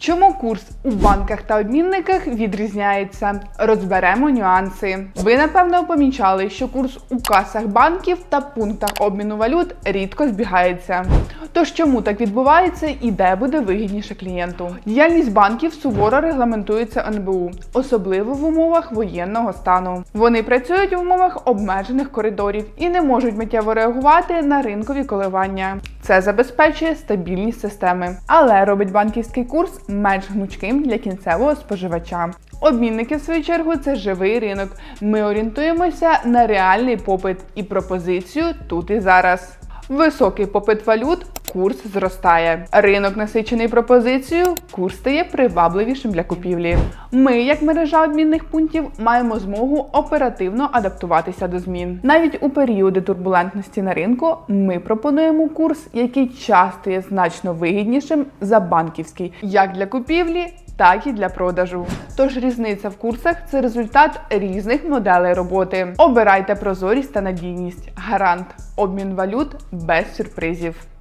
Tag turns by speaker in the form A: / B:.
A: Чому курс у банках та обмінниках відрізняється? Розберемо нюанси. Ви напевно помічали, що курс у касах банків та пунктах обміну валют рідко збігається. Тож чому так відбувається і де буде вигідніше клієнту? Діяльність банків суворо регламентується НБУ, особливо в умовах воєнного стану. Вони працюють в умовах обмежених коридорів і не можуть миттєво реагувати на ринкові коливання. Це забезпечує стабільність системи, але робить банківський курс менш гнучким для кінцевого споживача. Обмінники, в свою чергу, це живий ринок. Ми орієнтуємося на реальний попит і пропозицію тут і зараз. Високий попит валют, курс зростає. Ринок насичений пропозицією, курс стає привабливішим для купівлі. Ми, як мережа обмінних пунктів, маємо змогу оперативно адаптуватися до змін. Навіть у періоди турбулентності на ринку ми пропонуємо курс, який часто є значно вигіднішим за банківський, як для купівлі, так і для продажу. Тож різниця в курсах це результат різних моделей роботи. Обирайте прозорість та надійність. Гарант обмін валют без сюрпризів.